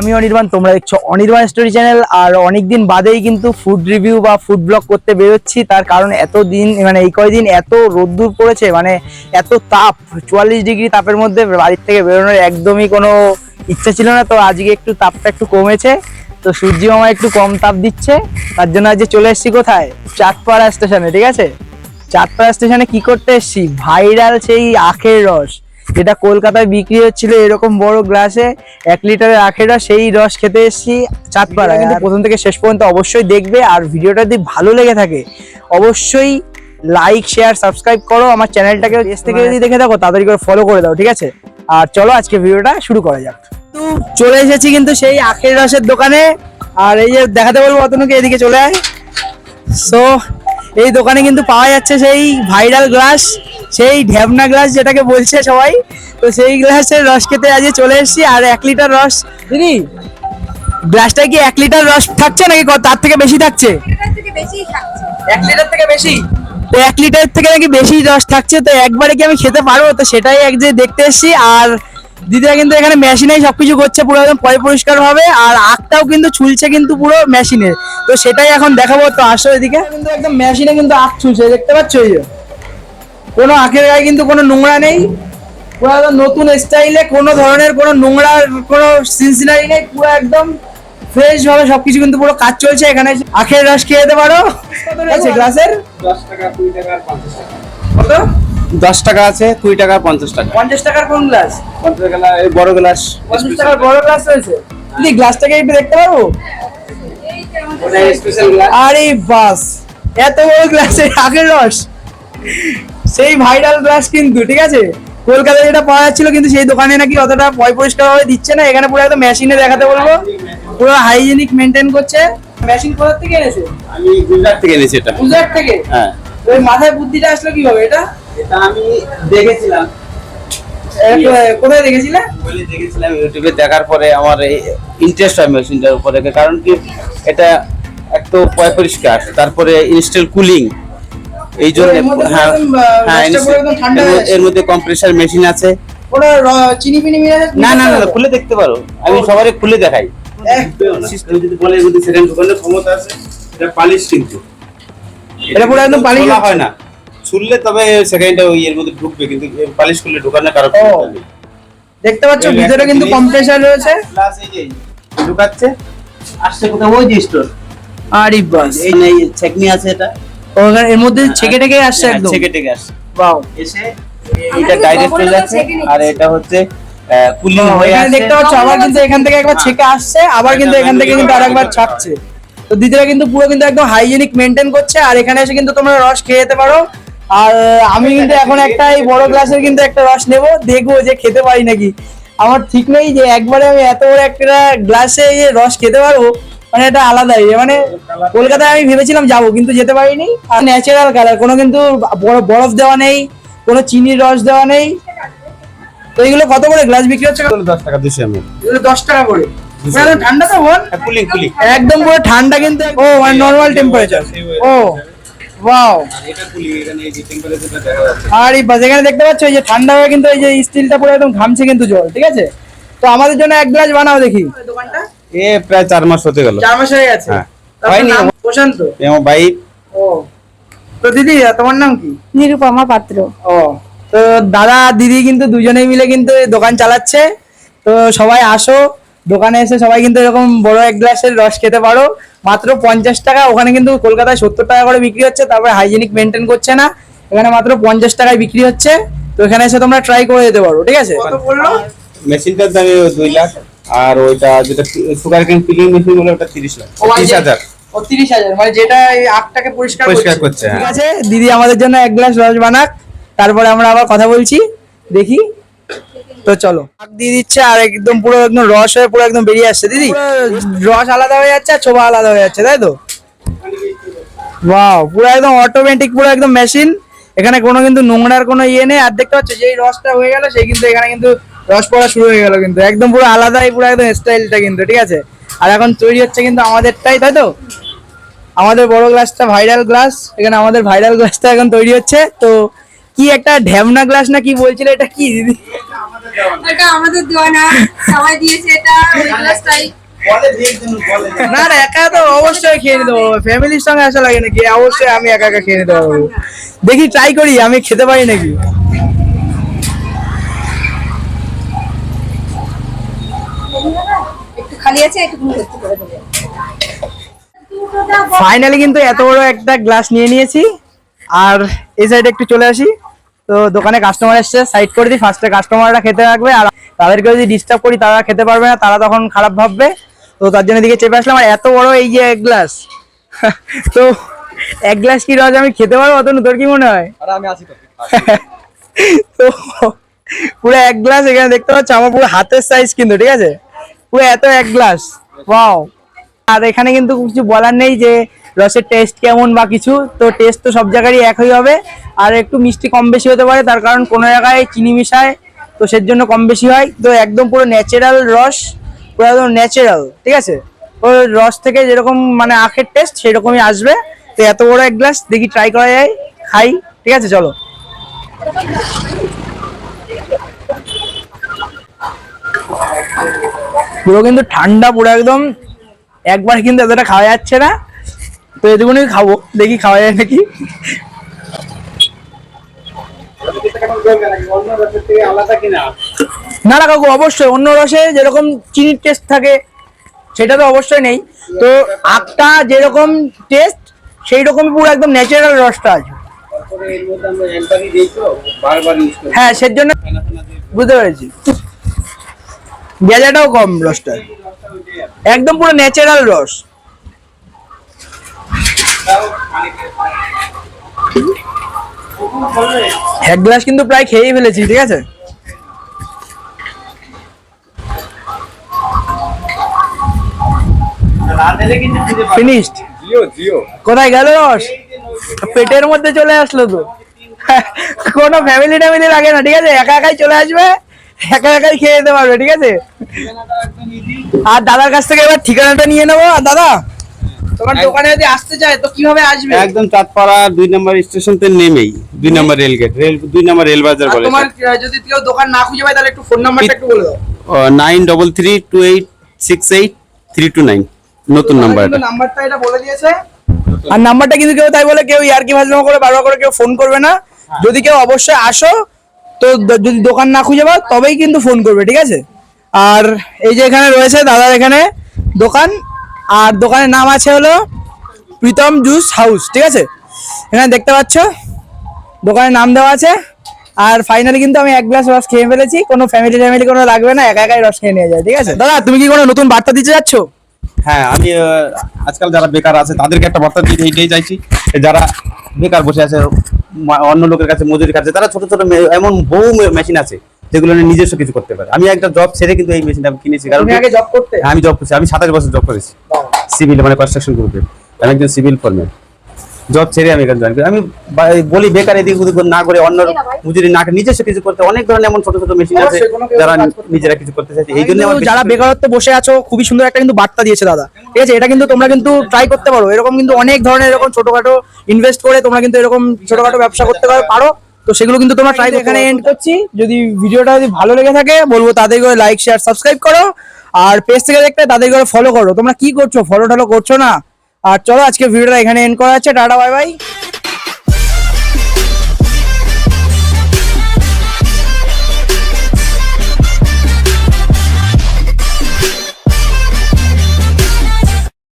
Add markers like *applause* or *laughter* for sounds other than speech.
আমি অনির্বাণ, তোমরা দেখছ অনির্বাণ স্টোরি চ্যানেল। আর অনেকদিন বাদেই কিন্তু ফুড রিভিউ বা ফুড ব্লগ করতে বেরোচ্ছি। তার কারণ এত দিন মানে এই কয়দিন এত রোদ্দুর পড়েছে মানে এত তাপ, চুয়াল্লিশ ডিগ্রি তাপের মধ্যে বাড়ির থেকে বেরোনোর একদমই কোনো ইচ্ছা ছিল না। তো আজকে একটু তাপটা একটু কমেছে, তো সূর্য মামা একটু কম তাপ দিচ্ছে। তার জন্য আজকে চলে এসেছি কোথায়? চাঁদপাড়া স্টেশনে, ঠিক আছে? চাঁদপাড়া স্টেশনে কি করতে এসেছি? ভাইরাল সেই আখের রস। যেটা কলকাতায় বিক্রি হচ্ছিল এরকম বড় গ্লাসে এক লিটারের আখেরা সেই রস খেতে এসেছি চাঁদপাড়া কিন্তু প্রথম থেকে শেষ পর্যন্ত অবশ্যই দেখবে। আর ভিডিওটা যদি ভালো লেগে থাকে অবশ্যই লাইক শেয়ার সাবস্ক্রাইব করো। আমার চ্যানেলটাকে এস থেকে যদি দেখে থাকো তাড়াতাড়ি করে ফলো করে দাও ঠিক আছে? আর চলো আজকে ভিডিওটা শুরু করা যাক। তো চলে এসেছি কিন্তু সেই আখের রসের দোকানে। আর এই যে দেখাতে বলব অতনুকে এদিকে চলে আয়। সো এই দোকানে কিন্তু পাওয়া যাচ্ছে সেই ভাইরাল গ্লাস সেই ঢ্যাবনা গ্লাস যেটাকে বলছে সবাই তো সেই গ্লাসের রস খেতে আজকে চলে এসেছি আর এক লিটার রস। দিদি গ্লাসটায় কি এক লিটার রস থাকছে নাকি তার থেকে বেশি থাকছে? এক লিটার থেকে বেশি? তো এক লিটার থেকে নাকি বেশি রস থাকছে তো একবারে কি আমি খেতে পারব? তো সেটাই এক যে দেখতে এসেছি আর দিদিরা কিন্তু এখানে মেশিনেই সবকিছু করছে পুরো একদম পয় পরিষ্কার ভাবে আর আখটাও কিন্তু ছুলছে কিন্তু পুরো মেশিনে তো সেটাই এখন দেখাবো তো আসো এদিকে। কিন্তু একদম মেশিনে কিন্তু আখ ছুলছে দেখতে পাচ্ছ এই কোনো আখের গায়ে কিন্তু কোনো নোংরা নেই পুরো একদম নতুন স্টাইলে কোনো ধরনের কোনো নোংরা কোনো সিনসিনারি নেই পুরো একদম ফ্রেশ ভাবে সবকিছু কিন্তু পুরো কাজ চলছে এখানে আখের রস খেয়ে যেতে পারো। আছে? গ্লাসের? দশ টাকা কুড়ি টাকা আর পঞ্চাশ টাকা। কত? দশ টাকা আছে কুড়ি টাকা পঞ্চাশ টাকা। পঞ্চাশ টাকার কোন গ্লাস? পঞ্চাশ টাকা বড় গ্লাস। পঞ্চাশ টাকার বড় গ্লাস রয়েছে। দিদি গ্লাসটাকে একটু দেখতে পারব? গ্লাস আরে বাস এত বড় গ্লাসে আখের রস। সেই ভাইরাল গ্লাস কিন্তু ঠিক আছে? কলকাতায় যেটা পাওয়া যাচ্ছিল কিন্তু সেই দোকানে নাকি অতটা পয় পরিষ্কার ভাবে দিচ্ছে না এখানে পুরো একদম মেশিনে দেখাতে বলব। পুরো হাইজেনিক মেনটেন করছে। মেশিন কোথা থেকে এনেছে? আমি গুজরাট থেকে এনেছি এটা। গুজরাট থেকে? হ্যাঁ। ওই মাথায় বুদ্ধিটা আসলো কীভাবে এটা? এটা আমি দেখেছিলাম। কোথায় দেখেছিলে? বলে দেখেছিলাম ইউটিউবে দেখার পরে আমার ইন্টারেস্ট হয় মেশিনটার উপরে কারণ কি এটা এক তো পয় পরিষ্কার তারপরে ইনস্টল কুলিং এই জন্য হ্যাঁ হ্যাঁ রসটা পুরো একদম ঠান্ডা এর মধ্যে- কম্প্রেসার মেশিন আছে। চিনি ফিনি না না না না, খুলে দেখতে পারো। আমি সবারই খুলে দেখাই। যদি বলে এর মধ্যে সেকেন্ড ঢোকানোর ক্ষমতা আছে এটা পালিশ কিন্তু। এটা পুরো একদম পালিশ হয় না। ছুললে তবে সেকেন্ডটা ওই এর মধ্যে ঢুকবে কিন্তু পালিশ করলে ঢোকানোর কারণ দেখতে পাচ্ছ ভিতরে কিন্তু কম্প্রেসার রয়েছে। প্লাস এই যে ঢুকাচ্ছে। আসছে কোথাও ওই যে স্টোর আরে বাস। এই নেই ছেকনি আছে এটা। ওখানে এর মধ্যে ছেকে টেকে আসছে হ্যাঁ, একদম। ছেকে টেকে আসছে। বাও এসে এটা ডাইরেক্ট চলে যাচ্ছে আর এটা হচ্ছে কুলিং হয়ে এখানে আসছে। দেখতে পাচ্ছ আবার কিন্তু এখান থেকে একবার ছেকে আসছে আবার কিন্তু এখান থেকে কিন্তু আরেকবার ছাকছে তো দিদিরা কিন্তু পুরো কিন্তু একদম হাইজেনিক মেনটেন করছে আর এখানে এসে কিন্তু তোমরা রস খেয়ে যেতে পারো। আর আমি কিন্তু এখন একটা এই বড় গ্লাসের কিন্তু একটা রস নেব দেখব যে খেতে পারি নাকি। আমার ঠিক নেই যে একবারে আমি এত বড় একটা গ্লাসে রস খেতে পারব। মানে এটা আলাদাই মানে কলকাতায় আমি ভেবেছিলাম যাব কিন্তু যেতে পারিনি। আর ন্যাচারাল কালার কোনো কিন্তু বড়- বরফ দেওয়া নেই কোনো চিনির রস দেওয়া নেই। তো এগুলো কত করে? গ্লাস বিক্রি হচ্ছে দশ টাকা দুশো এমএল এগুলো দশ টাকা করে। ঠান্ডা তো বল। Cooling cooling. একদম পুরো ঠান্ডা কিন্তু ও মানে নর্মাল টেম্পারেচার ও ওয়াও এটা কুলিং এখানে এই টেম্পারেচারটা আর এই বাস এখানে দেখতে পাচ্ছ এই যে ঠান্ডা হয়ে কিন্তু এই যে স্টিলটা পুরো একদম ঘামছে কিন্তু জল ঠিক আছে? তো আমাদের জন্য এক গ্লাস বানাও দেখি। দোকানটা? এ প্রায় চার মাস হতে গেল। চার মাস হয়ে গেছে? হ্যাঁ। হয়নি। প্রশান্ত? আমার বাইক ও। তো দিদি তোমার নাম কি? নিরুপমা পাত্র। ও। তো দাদা দিদি কিন্তু দুজনেই মিলে কিন্তু দোকান চালাচ্ছে। তো সবাই আসো দোকানে এসে সবাই কিন্তু এরকম বড় এক গ্লাসের রস খেতে পারো। মাত্র পঞ্চাশ টাকা ওখানে কিন্তু কলকাতায় সত্তর টাকা করে বিক্রি হচ্ছে তারপরে হাইজেনিক মেনটেন করছে না। এখানে মাত্র পঞ্চাশ টাকায় বিক্রি হচ্ছে। তো এখানে এসে তোমরা ট্রাই করে যেতে পারো ঠিক আছে? মেশিনটার দাম দুই লাখ। আর ওইটা যেটা সুগার কেন পিলিং মেশিন বলে ওটা তিরিশ লাখ। তিরিশ হাজার। ও তিরিশ হাজার মানে যেটা এই আখটাকে পরিষ্কার পরিষ্কার করছে। করছে, ঠিক হ্যাঁ। আছে দিদি আমাদের জন্য এক গ্লাস রস বানাক তারপরে আমরা আবার কথা বলছি দেখি। তো চলো। আখ দিয়ে দিচ্ছে আর একদম পুরো একদম রস হয়ে পুরো একদম বেরিয়ে আসছে দিদি। রস আলাদা হয়ে যাচ্ছে আর ছোবা আলাদা হয়ে যাচ্ছে তাই তো? ওয়াও পুরো একদম অটোমেটিক পুরো একদম মেশিন এখানে কোনো কিন্তু নোংরার কোনো ইয়ে নেই। আর দেখতে পাচ্ছ যেই রসটা হয়ে গেল সেই কিন্তু এখানে কিন্তু রস পড়া শুরু হয়ে গেল কিন্তু। একদম পুরো আলাদাই পুরো একদম স্টাইলটা কিন্তু ঠিক আছে? আর এখন তৈরি হচ্ছে কিন্তু আমাদেরটাই তাই তো? আমাদের বড় গ্লাসটা ভাইরাল গ্লাস এখানে আমাদের ভাইরাল গ্লাসটা এখন তৈরি হচ্ছে। তো কি একটা ঢ্যামনা গ্লাস না কি বলছিল এটা কি দিদি? এটা আমাদের দেওয়া না সবাই দিয়েছে এটা ওই গ্লাসটাই না না একা তো অবশ্যই খেয়ে নিতে পারব ফ্যামিলির সঙ্গে আসা লাগে নাকি? অবশ্যই আমি একা একা খেয়ে নিতে পারব দেখি ট্রাই করি আমি খেতে পারি নাকি? খালি আছে একটু ভর্তি করে দেবো। ফাইনালি কিন্তু এত বড় একটা গ্লাস নিয়ে নিয়েছি। আর এই সাইডে একটু চলে আসি। তো দোকানে কাস্টমার এসছে সাইড করে দিই। ফার্স্টে কাস্টমাররা খেতে রাখবে আর তাদেরকে যদি ডিস্টার্ব করি তারা খেতে পারবে না তারা তখন খারাপ ভাববে। তো তার জন্য দিকে চেপে আসলাম। আর এত বড় এই যে এক গ্লাস *laughs* তো এক গ্লাস কি রয়েছে আমি খেতে পারব? অতনু তোর কি মনে হয়? *laughs* তো পুরো এক গ্লাস এখানে দেখতে পাচ্ছ আমার পুরো হাতের সাইজ কিন্তু ঠিক আছে? পুরো এত এক গ্লাস, ওয়াও। আর এখানে কিন্তু কিছু বলার নেই যে রসের টেস্ট কেমন বা কিছু, তো টেস্ট তো সব জায়গারই একই হবে। আর একটু মিষ্টি কম বেশি হতে পারে, তার কারণ কোনো জায়গায় চিনি মিশায়, তো সের জন্য কম বেশি হয়। তো একদম পুরো ন্যাচারাল রস, পুরো একদম ন্যাচারাল ঠিক আছে? ওই রস থেকে যেরকম মানে আখের টেস্ট সেরকমই আসবে। তো এত বড় এক গ্লাস, দেখি ট্রাই করা যায়, খাই, ঠিক আছে, চলো। পুরো কিন্তু ঠান্ডা পুরো একদম একবার কিন্তু এতটা খাওয়া যাচ্ছে না। তো এটুকুনি খাব দেখি খাওয়া যায় নাকি। না না কাকু অবশ্যই অন্য রসে যেরকম চিনির টেস্ট থাকে সেটা তো অবশ্যই নেই। তো আখটা যেরকম টেস্ট সেই রকমই পুরো একদম ন্যাচারাল রসটা আছে। হ্যাঁ সের জন্য বুঝতে পেরেছি। গেজাটাও কম রসটা একদম পুরো ন্যাচারাল রস। এক গ্লাস কিন্তু প্রায় খেয়েই ফেলেছি, ঠিক আছে? কোথায় গেল রস? পেটের মধ্যে চলে আসলো তো। কোনো ফ্যামিলি ট্যামিলি লাগে না, ঠিক আছে? একা একাই চলে আসবে, একা একাই খেয়ে যেতে পারবে, ঠিক আছে? আর দাদার কাছ থেকে এবার ঠিকানাটা নিয়ে নেব। আর দাদা তোমার দোকানে যদি আসতে চায় তো কীভাবে আসবে? একদম চাঁদপাড়া দুই নম্বর স্টেশন তে নেমেই দুই নম্বর রেল গেট রেল দুই নম্বর রেল বাজার বলে তোমার যদি কেউ দোকান না খুঁজে পায় তাহলে একটু ফোন নাম্বারটা একটু বলে দাও। Nine double three two eight six eight three two nine নতুন নাম্বার নাম্বারটা এটা। বলে দিয়েছে। আর নাম্বারটা কিন্তু কেউ তাই বলে কেউ ইয়ার কি ভাজলাম করে বারবার করে কেউ ফোন করবে না। যদি কেউ অবশ্যই আসো তো যদি দোকান না খুঁজে পাও তবেই কিন্তু ফোন করবে ঠিক আছে? আর এই যে এখানে রয়েছে দাদার এখানে দোকান, আর দোকানের নাম আছে হলো প্রীতম জুস হাউস, ঠিক আছে? এখানে দেখতে পাচ্ছ, দোকানের নাম দেওয়া আছে। আর ফাইনালি কিন্তু আমি এক গ্লাস রস খেয়ে ফেলেছি, কোনো ফ্যামিলি ফ্যামিলি কোনো লাগবে না, একা একাই রস খেয়ে নিয়ে যায়, ঠিক আছে? দাদা, তুমি কি কোনো নতুন বার্তা দিতে যাচ্ছ? হ্যাঁ আমি আজকাল যারা বেকার আছে, তাদেরকে একটা বার্তা দিতে এইটাই চাইছি যারা বেকার বসে আছে অন্য লোকের কাছে, মজুরির কাছে, তারা ছোট ছোট এমন বহু মেশিন আছে। যেগুলো নিয়ে নিজস্ব কিছু করতে পারে। আমি একটা জব ছেড়ে কিন্তু এই মেশিনটা কিনেছি কারণ আগে জব করতে? হ্যাঁ, আমি জব করছি। আমি সাতাশ বছর জব করেছি। সিভিল মানে কনস্ট্রাকশন গ্রুপে আমি একজন সিভিল ফর্মেন জব ছেড়ে আমি এখানে জয়েন করি। আমি বলি বেকার এদিক ওদিক না করে অন্য মজুরি না করে নিজস্ব কিছু করতে অনেক ধরনের এমন ছোট ছোট মেশিন আছে যারা নিজেরা কিছু করতে চাইছে। এই জন্য যারা করে- বেকারত্বে বসে আছো খুবই সুন্দর একটা কিন্তু বার্তা দিয়েছে দাদা। ঠিক আছে? এটা কিন্তু তোমরা কিন্তু ট্রাই করতে পারো। এরকম কিন্তু অনেক ধরনের এরকম ছোটখাটো ইনভেস্ট করে তোমরা কিন্তু এরকম ছোটখাটো ব্যবসা করতে পারো। পারো। তো সেগুলো কিন্তু তোমরা ট্রাই এখানে এন্ড করছি। যদি ভিডিওটা যদি ভালো লেগে থাকে বলব তাদের করে লাইক শেয়ার সাবস্ক্রাইব করো। আর পেজ থেকে দেখতে তাদের করে ফলো করো। তোমরা কি করছ? ফলো টলো করছ না? আর চলো আজকে ভিডিওটা এখানে এন্ড করা আছে টাটা বাই বাই